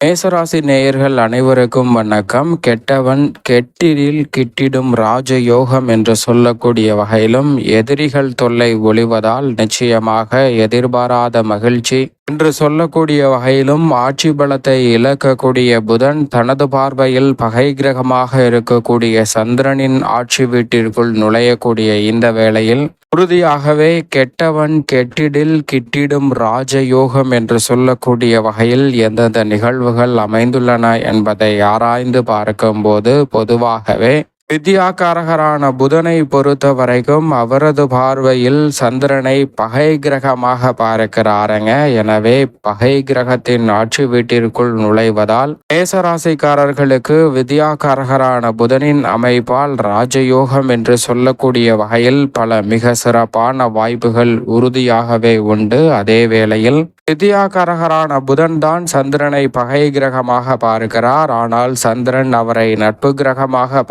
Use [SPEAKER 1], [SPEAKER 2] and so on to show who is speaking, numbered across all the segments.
[SPEAKER 1] மேசராசி நேயர்கள் அனைவருக்கும் வணக்கம். கெட்டவன் கெட்டிரில் கிட்டிடும் ராஜயோகம் என்று சொல்லக்கூடிய வகையிலும் எதிரிகள் தொல்லை ஒளிவதால் நிச்சயமாக எதிர்பாராத மகிழ்ச்சி என்று சொல்லக்கூடிய வகையிலும் ஆட்சி பலத்தை இழக்கக்கூடிய புதன் தனது பார்வையில் பகை கிரகமாக இருக்கக்கூடிய சந்திரனின் ஆட்சி வீட்டிற்குள் நுழையக்கூடிய இந்த வேளையில் உறுதியாகவே கெட்டவன் கெட்டிடில் கிட்டிடும் ராஜயோகம் என்று சொல்லக்கூடிய வகையில் எந்தெந்த நிகழ்வுகள் அமைந்துள்ளன என்பதை ஆராய்ந்து பார்க்கும்போது பொதுவாகவே வித்யாகாரகரான புதனை பொறுத்த வரைக்கும் அவரது பார்வையில் சந்திரனை பகை கிரகமாக பார்க்கிறாருங்க. எனவே பகை கிரகத்தின் ஆட்சி வீட்டிற்குள் நுழைவதால் மேசராசிக்காரர்களுக்கு வித்யாகாரகரான புதனின் அமைப்பால் ராஜயோகம் என்று சொல்லக்கூடிய வகையில் பல மிக சிறப்பான வாய்ப்புகள் உறுதியாகவே உண்டு. அதே வேளையில் வித்யாகாரகரான புதன் தான் சந்திரனை பகை கிரகமாக பார்க்கிறார். ஆனால் சந்திரன் அவரை நட்பு கிரகமாக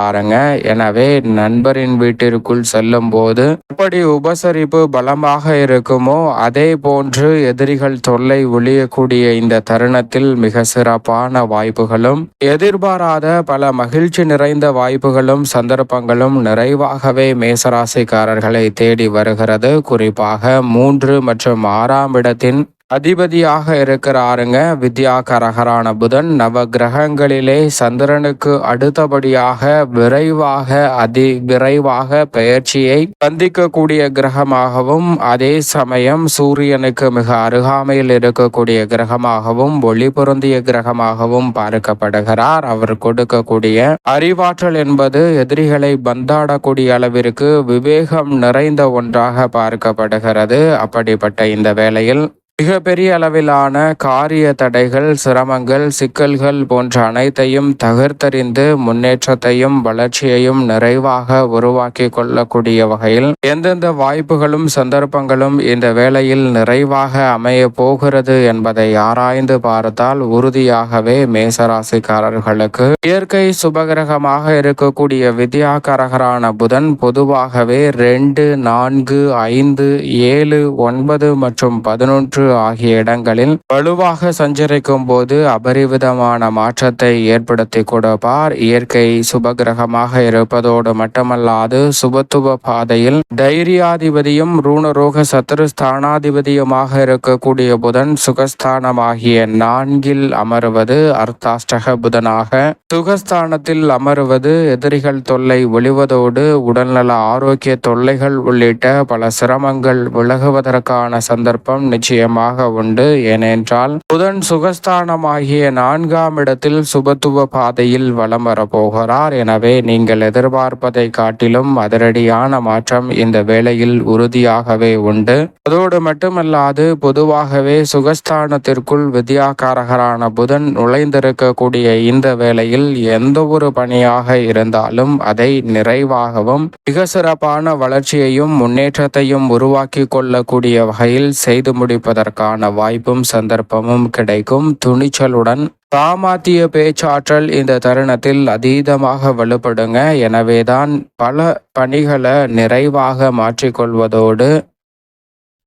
[SPEAKER 1] ஆறுங்க எனவே நண்பரின் வீட்டிற்குள் செல்லும் போது எப்படி உபசரிப்பு பலமாக இருக்குமோ அதே போன்று எதிரிகள் தொல்லை ஒழியக்கூடிய இந்த தருணத்தில் மிக சிறப்பான வாய்ப்புகளும் எதிர்பாராத பல மகிழ்ச்சி நிறைந்த வாய்ப்புகளும் சந்தர்ப்பங்களும் நிறைவாகவே மேசராசிக்காரர்களை தேடி வருகிறது. குறிப்பாக மூன்று மற்றும் ஆறாம் இடத்தின் அதிபதியாக இருக்கிறாருங்க. வித்யா கரகரான புதன் நவ கிரகங்களிலே சந்திரனுக்கு அடுத்தபடியாக விரைவாக அதி விரைவாக பெயர்ச்சியை சந்திக்கக்கூடிய கிரகமாகவும் அதே சமயம் சூரியனுக்கு மிக அருகாமையில் இருக்கக்கூடிய கிரகமாகவும் ஒளி பொருந்திய கிரகமாகவும் பார்க்கப்படுகிறார். அவர் கொடுக்கக்கூடிய அறிவாற்றல் என்பது எதிரிகளை பந்தாடக்கூடிய அளவிற்கு விவேகம் நிறைந்த ஒன்றாக பார்க்கப்படுகிறது. அப்படிப்பட்ட இந்த வேளையில் மிகப்பெரிய அளவிலான காரிய தடைகள் சிரமங்கள் சிக்கல்கள் போன்ற அனைத்தையும் தகர்த்தறிந்து முன்னேற்றத்தையும் வளர்ச்சியையும் நிறைவாக உருவாக்கி கொள்ளக்கூடிய வகையில் எந்தெந்த வாய்ப்புகளும் சந்தர்ப்பங்களும் இந்த வேளையில் நிறைவாக அமைய போகிறது என்பதை ஆராய்ந்து பார்த்தால் உறுதியாகவே மேசராசிக்காரர்களுக்கு இயற்கை சுபகிரகமாக இருக்கக்கூடிய வித்யாகரகரான புதன் பொதுவாகவே ரெண்டு நான்கு ஐந்து ஏழு ஒன்பது மற்றும் பதினொன்று ஆகிய இடங்களில் வலுவாக சஞ்சரிக்கும் போது அபரிவிதமான மாற்றத்தை ஏற்படுத்தி கொடுப்பார். இயற்கை சுபகிரகமாக இருப்பதோடு மட்டுமல்லாது சுபத்துவ பாதையில் தைரியாதிபதியும் ரூணரோக சத்துரு ஸ்தானாதிபதியுமாக இருக்கக்கூடிய புதன் சுகஸ்தானமாகிய நான்கில் அமருவது அர்த்தாஷ்டக புதனாக. சுகஸ்தானத்தில் அமருவது எதிரிகள் தொல்லை ஒளிவதோடு உடல்நல ஆரோக்கிய தொல்லைகள் உள்ளிட்ட பல சிரமங்கள் விலகுவதற்கான சந்தர்ப்பம் நிச்சயமாக காரணமாக உண்டு. ஏனென்றால் புதன் சுகஸ்தானமாகிய நான்காம் இடத்தில் சுபத்துவ பாதையில் வலம் வரப்போகிறார் எனவே நீங்கள் எதிர்பார்ப்பதை காட்டிலும் அதிரடியான மாற்றம் இந்த வேளையில் உறுதியாகவே உண்டு. அதோடு மட்டுமல்லாது பொதுவாகவே சுகஸ்தானத்திற்குள் வித்யாகாரகரான புதன் நுழைந்திருக்கக்கூடிய இந்த வேளையில் எந்த ஒரு பணியாக இருந்தாலும் அதை நிறைவாகவும் மிக சிறப்பான வளர்ச்சியையும் முன்னேற்றத்தையும் உருவாக்கி கொள்ளக்கூடிய வகையில் செய்து முடிப்பதற்கு அதற்கான வாய்ப்பும் சந்தர்ப்பமும் கிடைக்கும். துணிச்சலுடன் தாமாத்திய பேச்சாற்றல் இந்த தருணத்தில் அதீதமாக வலுப்படுங்க. எனவேதான் பல பணிகளை நிறைவாக மாற்றிக்கொள்வதோடு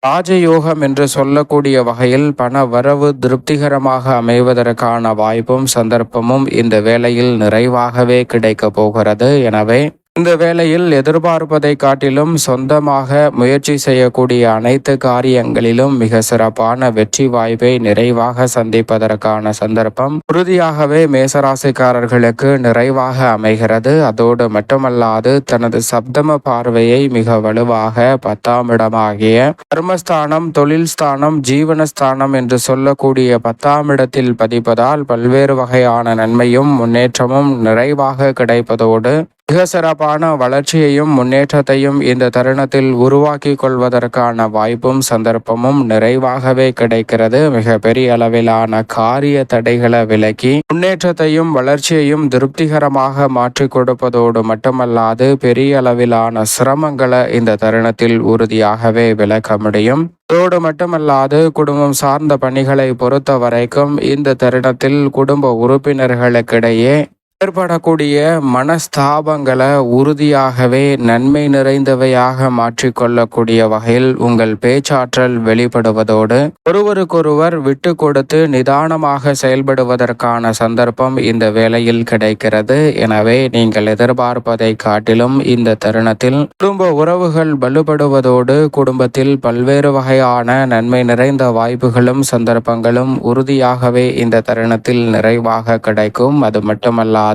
[SPEAKER 1] ராஜயோகம் என்று சொல்லக்கூடிய வகையில் பண வரவு திருப்திகரமாக அமைவதற்கான வாய்ப்பும் சந்தர்ப்பமும் இந்த வேளையில் நிறைவாகவே கிடைக்க போகிறது. எனவே இந்த வேளையில் எதிர்பார்ப்பதை காட்டிலும் சொந்தமாக முயற்சி செய்யக்கூடிய அனைத்து காரியங்களிலும் மிக சிறப்பான வெற்றி வாய்ப்பை நிறைவாக சந்திப்பதற்கான சந்தர்ப்பம் உறுதியாகவே மேசராசிக்காரர்களுக்கு நிறைவாக அமைகிறது. அதோடு மட்டுமல்லாது தனது சப்தம பார்வையை மிக வலுவாக பத்தாம் இடமாகிய கர்மஸ்தானம் தொழில் ஸ்தானம் ஜீவனஸ்தானம் என்று சொல்லக்கூடிய பத்தாம் இடத்தில் பதிப்பதால் பல்வேறு வகையான நன்மையும் முன்னேற்றமும் நிறைவாக கிடைப்பதோடு மிக சிறப்பான வளர்ச்சியையும் முன்னேற்றத்தையும் இந்த தருணத்தில் உருவாக்கி கொள்வதற்கான வாய்ப்பும் சந்தர்ப்பமும் நிறைவாகவே கிடைக்கிறது. மிக பெரிய அளவிலான காரிய தடைகளை விலக்கி முன்னேற்றத்தையும் வளர்ச்சியையும் திருப்திகரமாக மாற்றி கொடுப்பதோடு மட்டுமல்லாது பெரிய அளவிலான சிரமங்களை இந்த தருணத்தில் உறுதியாகவே விளக்க முடியும். அதோடு மட்டுமல்லாது குடும்பம் சார்ந்த பணிகளை பொறுத்த வரைக்கும் இந்த தருணத்தில் குடும்ப உறுப்பினர்களுக்கிடையே ஏற்படக்கூடிய மனஸ்தாபங்களை உறுதியாகவே நன்மை நிறைந்தவையாக மாற்றிக்கொள்ளக்கூடிய வகையில் உங்கள் பேச்சாற்றல் வெளிப்படுவதோடு ஒருவருக்கொருவர் விட்டு கொடுத்து நிதானமாக செயல்படுவதற்கான சந்தர்ப்பம் இந்த வேளையில் கிடைக்கிறது. எனவே நீங்கள் எதிர்பார்ப்பதை காட்டிலும் இந்த தருணத்தில் குடும்ப உறவுகள் வலுப்படுவதோடு குடும்பத்தில் பல்வேறு வகையான நன்மை நிறைந்த வாய்ப்புகளும் சந்தர்ப்பங்களும் உறுதியாகவே இந்த தருணத்தில் நிறைவாக கிடைக்கும். அது மட்டுமல்லாது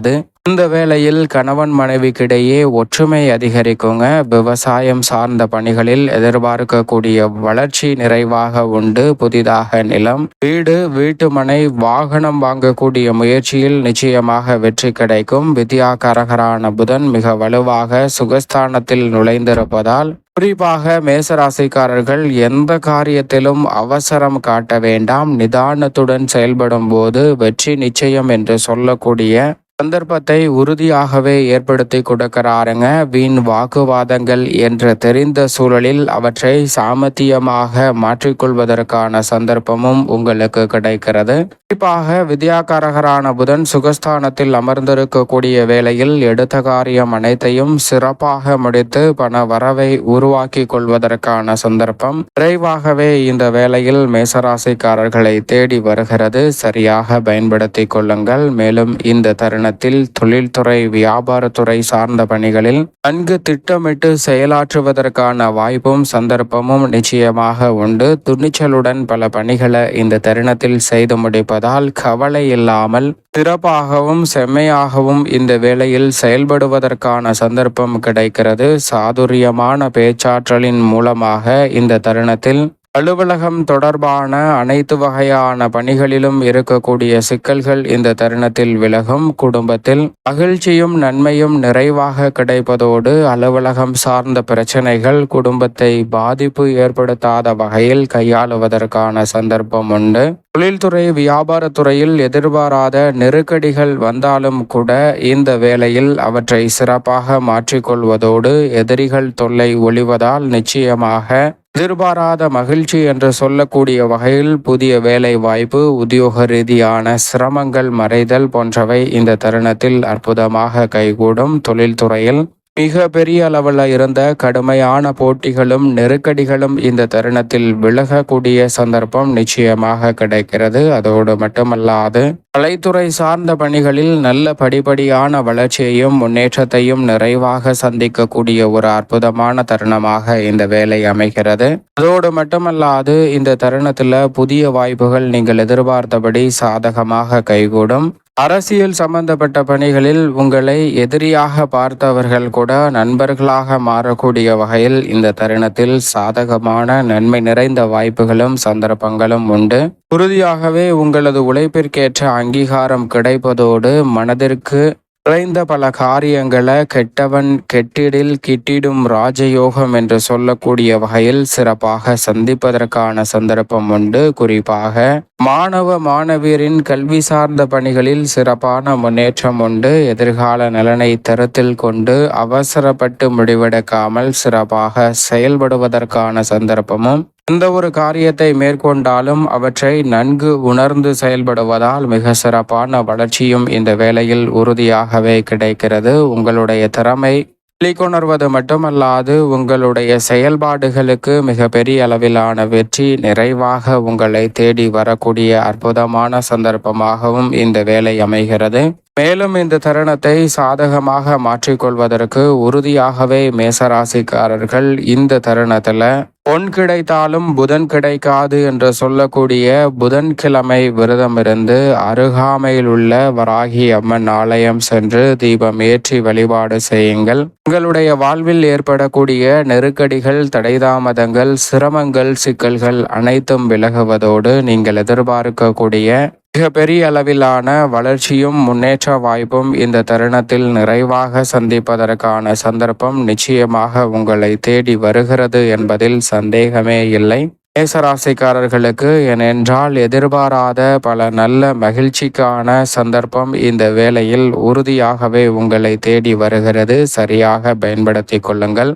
[SPEAKER 1] இந்த வேளையில் கணவன் மனைவிக்கிடையே ஒற்றுமை அதிகரிக்குங்க. விவசாயம் சார்ந்த பணிகளில் எதிர்பார்க்கக்கூடிய வளர்ச்சி நிறைவாக உண்டு. புதிதாக நிலம் வீடு வீட்டுமனை வாகனம் வாங்கக்கூடிய முயற்சியில் நிச்சயமாக வெற்றி கிடைக்கும். வித்யாகரகரான புதன் மிக வலுவாக சுகஸ்தானத்தில் நுழைந்திருப்பதால் குறிப்பாக மேசராசிக்காரர்கள் எந்த காரியத்திலும் அவசரம் காட்ட வேண்டாம். நிதானத்துடன் செயல்படும் போது வெற்றி நிச்சயம் என்று சொல்லக்கூடிய சந்தர்ப்பத்தை உறுதியாகவே ஏற்படுத்தி கொடுக்கிறாருங்க. வீண் வாக்குவாதங்கள் என்று தெரிந்த சூழலில் அவற்றை சாமத்தியமாக மாற்றிக்கொள்வதற்கான சந்தர்ப்பமும் உங்களுக்கு கிடைக்கிறது. குறிப்பாக வித்யாகாரகரான புதன் சுகஸ்தானத்தில் அமர்ந்திருக்கக்கூடிய வேளையில் எடுத்த காரியம் அனைத்தையும் சிறப்பாக முடித்து பண வரவை உருவாக்கி கொள்வதற்கான சந்தர்ப்பம். விரைவாகவே இந்த வேளையில் மேசராசிக்காரர்களை தேடி வருகிறது. சரியாக பயன்படுத்திக் கொள்ளுங்கள். மேலும் இந்த தருணம் நிறுவனத்தில் தொழில்துறை வியாபாரத்துறை சார்ந்த பணிகளில் நன்கு திட்டமிட்டு செயலாற்றுவதற்கான வாய்ப்பும் சந்தர்ப்பமும் நிச்சயமாக உண்டு. துணிச்சலுடன் பல பணிகளை இந்த தருணத்தில் செய்து முடிப்பதால் கவலை இல்லாமல் சிறப்பாகவும் செம்மையாகவும் இந்த வேளையில் செயல்படுவதற்கான சந்தர்ப்பம் கிடைக்கிறது. சாதுரியமான பேச்சாற்றலின் மூலமாக இந்த தருணத்தில் அலுவலகம் தொடர்பான அனைத்து வகையான பணிகளிலும் இருக்கக்கூடிய சிக்கல்கள் இந்த தருணத்தில் விலகும். குடும்பத்தில் மகிழ்ச்சியும் நன்மையும் நிறைவாக கிடைப்பதோடு அலுவலகம் சார்ந்த பிரச்சனைகள் குடும்பத்தை பாதிப்பு ஏற்படுத்தாத வகையில் கையாளுவதற்கான சந்தர்ப்பம் உண்டு. தொழில்துறை வியாபாரத்துறையில் எதிர்பாராத நெருக்கடிகள் வந்தாலும் கூட இந்த வேளையில் அவற்றை சிறப்பாக மாற்றிக்கொள்வதோடு எதிரிகள் தொல்லை ஒளிவதால் நிச்சயமாக எதிர்பாராத மகிழ்ச்சி என்று சொல்லக்கூடிய வகையில் புதிய வேலை வாய்ப்பு உத்தியோக ரீதியான சிரமங்கள் மறைதல் போன்றவை இந்த தருணத்தில் அற்புதமாக கைகூடும் தொழில்துறையில். மிக பெரிய அளவில் இருந்த கடுமையான போட்டிகளும் நெருக்கடிகளும் இந்த தருணத்தில் விலகக்கூடிய சந்தர்ப்பம் நிச்சயமாக கிடைக்கிறது. அதோடு மட்டுமல்லாது கலைத்துறை சார்ந்த பணிகளில் நல்ல படிப்படியான வளர்ச்சியையும் முன்னேற்றத்தையும் நிறைவாக சந்திக்கக்கூடிய ஒரு அற்புதமான தருணமாக இந்த வேலை அமைகிறது. அதோடு மட்டுமல்லாது இந்த தருணத்தில் புதிய வாய்ப்புகள் நீங்கள் எதிர்பார்த்தபடி சாதகமாக கைகூடும். அரசியல் சம்பந்தப்பட்ட பணிகளில் உங்களை எதிரியாக பார்த்தவர்கள் கூட நண்பர்களாக மாறக்கூடிய வகையில் இந்த தருணத்தில் சாதகமான நன்மை நிறைந்த வாய்ப்புகளும் சந்தர்ப்பங்களும் உண்டு. உறுதியாகவே உங்களது உழைப்பிற்கேற்ற அங்கீகாரம் கிடைப்பதோடு மனதிற்கு குறைந்த பல காரியங்களை கெட்டவன் கெட்டிடில் கிட்டிடும் ராஜயோகம் என்று சொல்லக்கூடிய வகையில் சிறப்பாக சந்திப்பதற்கான சந்தர்ப்பம் உண்டு. குறிப்பாக மாணவ மாணவியரின் கல்வி சார்ந்த பணிகளில் சிறப்பான முன்னேற்றம் உண்டு. எதிர்கால நலனை தரத்தில் கொண்டு அவசரப்பட்டு முடிவெடுக்காமல் சிறப்பாக செயல்படுவதற்கான சந்தர்ப்பமும் எந்த ஒரு காரியத்தை மேற்கொண்டாலும் அவற்றை நன்கு உணர்ந்து செயல்படுவதால் மிக சிறப்பான வளர்ச்சியும் இந்த வேளையில் உறுதியாகவே கிடைக்கிறது. உங்களுடைய திறமை வெளிக்கொணர்வது மட்டுமல்லாது உங்களுடைய செயல்பாடுகளுக்கு மிக பெரிய அளவிலான வெற்றி நிறைவாக உங்களை தேடி வரக்கூடிய அற்புதமான சந்தர்ப்பமாகவும் இந்த வேலை அமைகிறது. மேலும் இந்த தருணத்தை சாதகமாக மாற்றிக்கொள்வதற்கு உறுதியாகவே மேசராசிக்காரர்கள் இந்த தருணத்தில் பொன் கிடைத்தாலும் புதன் கிடைக்காது என்று சொல்லக்கூடிய புதன்கிழமை விரதமிருந்து அருகாமையில் உள்ள வராகி அம்மன் ஆலயம் சென்று தீபம் ஏற்றி வழிபாடு செய்யுங்கள். உங்களுடைய வாழ்வில் ஏற்படக்கூடிய நெருக்கடிகள் தடைதாமதங்கள் சிரமங்கள் சிக்கல்கள் அனைத்தும் விலகுவதோடு நீங்கள் எதிர்பார்க்கக்கூடிய மிகப்பெரிய அளவிலான வளர்ச்சியும் முன்னேற்ற வாய்ப்பும் இந்த தருணத்தில் நிறைவாக சந்திப்பதற்கான சந்தர்ப்பம் நிச்சயமாக உங்களை தேடி வருகிறது என்பதில் சந்தேகமே இல்லை. மேசராசிக்காரர்களுக்கு ஏனென்றால் எதிர்பாராத பல நல்ல மகிழ்ச்சிக்கான சந்தர்ப்பம் இந்த வேளையில் உறுதியாகவே உங்களை தேடி வருகிறது. சரியாக பயன்படுத்தி கொள்ளுங்கள்.